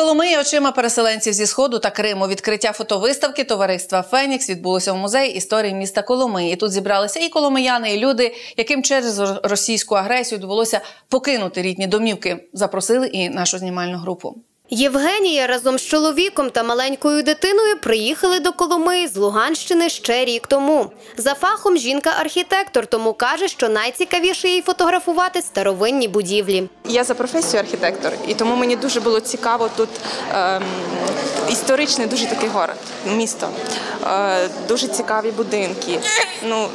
Коломиї очима переселенців зі сходу та Криму. Відкриття фотовиставки товариства Фенікс відбулося в музеї історії міста Коломиї. Тут зібралися і коломияни, і люди, яким через російську агресію довелося покинути рідні домівки. Запросили і нашу знімальну групу. Євгенія разом з чоловіком та маленькою дитиною приїхали до Коломиї з Луганщини ще рік тому. За фахом жінка-архітектор, тому каже, що найцікавіше їй фотографувати старовинні будівлі. Я за професією архітектор, і тому мені дуже було цікаво тут ем, історичний дуже такий город, місто, е, дуже цікаві будинки. Ну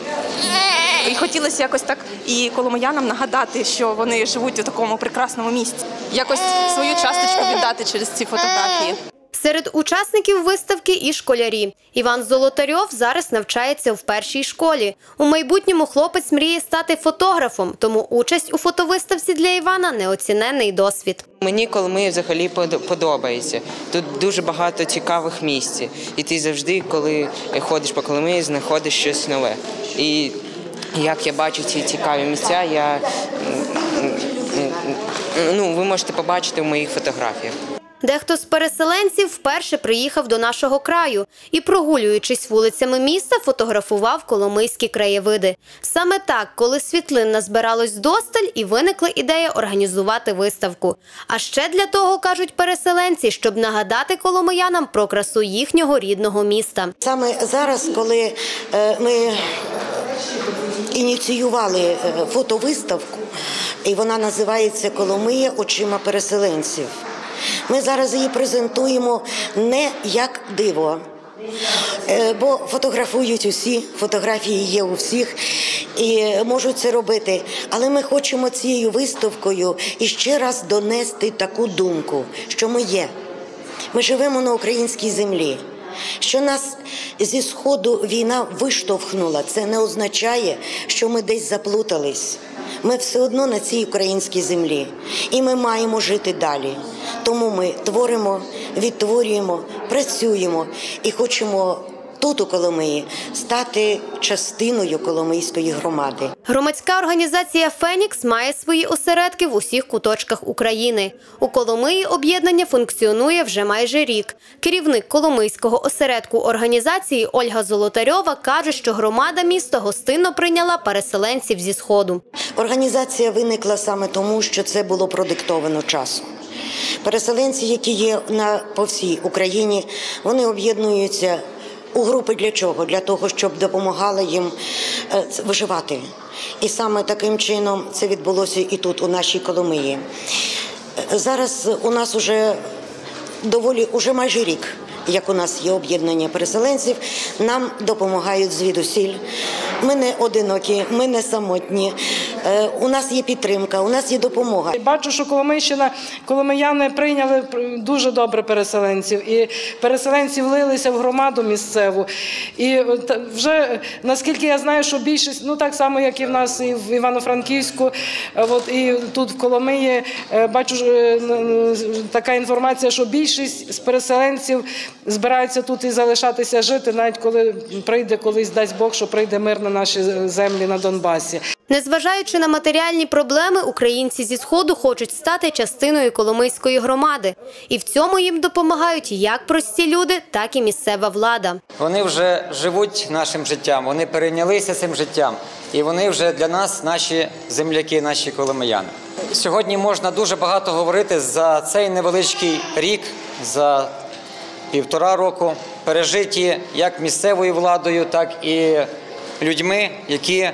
і хотілося якось так і коломиянам нагадати, що вони живуть у такому прекрасному місці. Якось свою часточку віддати через ці фотографії. Серед учасників виставки і школярі. Іван Золотарьов зараз навчається в першій школі. У майбутньому хлопець мріє стати фотографом, тому участь у фотовиставці для Івана неоцінений досвід. Мені Коломия взагалі под- подобається. Тут дуже багато цікавих місць. І ти завжди, коли ходиш по Коломиї, знаходиш щось нове. І як я бачу ці цікаві місця, я ну, ви можете побачити в моїх фотографіях. Дехто з переселенців вперше приїхав до нашого краю і, прогулюючись вулицями міста, фотографував коломийські краєвиди. Саме так, коли світлин назбиралось досталь, і виникла ідея організувати виставку. А ще для того, кажуть переселенці, щоб нагадати коломиянам про красу їхнього рідного міста. Саме зараз, коли е, ми ініціювали е, фотовиставку, і вона називається Коломия очима переселенців. Ми зараз її презентуємо не як диво. Е, Бо фотографують усі, фотографії є у всіх і можуть це робити. Але ми хочемо цією виставкою іще раз донести таку думку, що ми є. Ми живемо на українській землі. Що нас зі сходу війна виштовхнула, це не означає, що ми десь заплутались. Ми все одно на цій українській землі, і ми маємо жити далі. Тому ми творимо, відтворюємо, працюємо і хочемо тут, у Коломиї, стати частиною Коломийської громади. Громадська організація Фенікс має свої осередки в усіх куточках України. У Коломиї об'єднання функціонує вже майже рік. Керівник Коломийського осередку організації Ольга Золотарьова каже, що громада міста гостинно прийняла переселенців зі сходу. Організація виникла саме тому, що це було продиктовано часом. Переселенці, які є на по всій Україні, вони об'єднуються у групи для чого? Для того, щоб допомагали їм е, виживати. І саме таким чином це відбулося і тут, у нашій Коломиї. Е, Зараз у нас уже доволі уже майже рік, як у нас є об'єднання переселенців, нам допомагають звідусіль. Ми не одинокі, ми не самотні. Е, У нас є підтримка, у нас є допомога. Бачу, що Коломийщина, коломияни прийняли дуже добре переселенців, і переселенці влилися в громаду місцеву. І е, вже наскільки я знаю, що більшість, ну так само, як і в нас і в Івано-Франківську, е, от і тут в Коломиї, бачу така інформація, що більшість з переселенців збираються тут і залишатися жити, навіть коли прийде колись, дасть Бог, що прийде мир на наші землі на Донбасі. Незважаючи на матеріальні проблеми, українці зі сходу хочуть стати частиною Коломийської громади. І в цьому їм допомагають як прості люди, так і місцева влада. Вони вже живуть нашим життям, вони перейнялися цим життям, і вони вже для нас наші земляки, наші коломияни. Сьогодні можна дуже багато говорити за цей невеличкий рік, за півтора року, пережиті як місцевою владою, так і людьми, які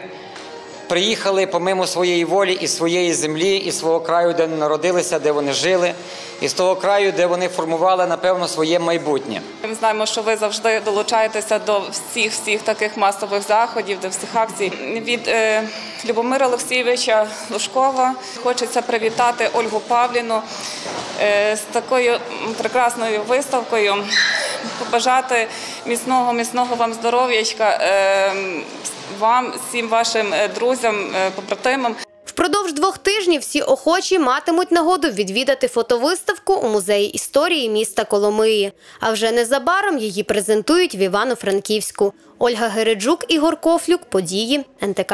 приїхали помимо своєї волі із своєї землі, із свого краю, де вони народилися, де вони жили, із того краю, де вони формували, напевно, своє майбутнє. Ми знаємо, що ви завжди долучаєтеся до всіх всіх таких масових заходів, до всіх акцій. Від е, Любомира Олексійовича Лужкова хочеться привітати Ольгу Павліну е, з такою прекрасною виставкою. Побажати міцного, міцного вам здоров'ячка, е, вам, всім вашим е, друзям, е, побратимам. Впродовж двох тижнів всі охочі матимуть нагоду відвідати фотовиставку у музеї історії міста Коломиї. А вже незабаром її презентують в Івано-Франківську. Ольга Гереджук, Ігор Кофлюк, події НТК.